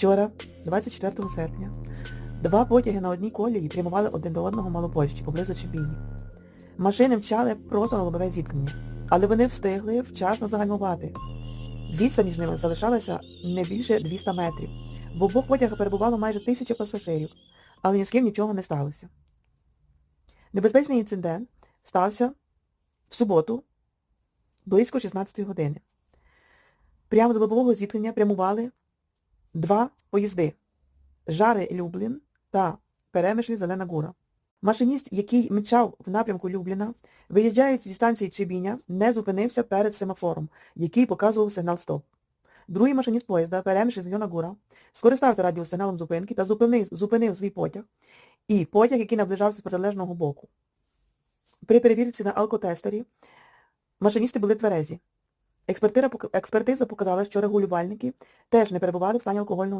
Вчора, 24 серпня, два потяги на одній колії прямували один до одного Малопольщі, поблизу Чебіні. Машини мчали просто на лобове зіткнення, але вони встигли вчасно загальмувати. Відстань між ними залишалася не більше 200 метрів. В обох потягах перебувало майже тисяча пасажирів, але ні з ким нічого не сталося. Небезпечний інцидент стався в суботу близько 16 години. Прямо до лобового зіткнення прямували два поїзди Жари Люблін та Перемишлі Зелена Гура. Машиніст, який мчав в напрямку Любліна, виїжджаючи зі станції Чебіня, не зупинився перед семафором, який показував сигнал стоп. Другий машиніст поїзда, Перемишлі Зелена Гура, скористався радіосигналом зупинки та зупинив, зупинив свій потяг і потяг, який наближався з протилежного боку. При перевірці на алкотестері машиністи були тверезі. Експертиза, пок- показала, що регулювальники теж не перебували в стані алкогольного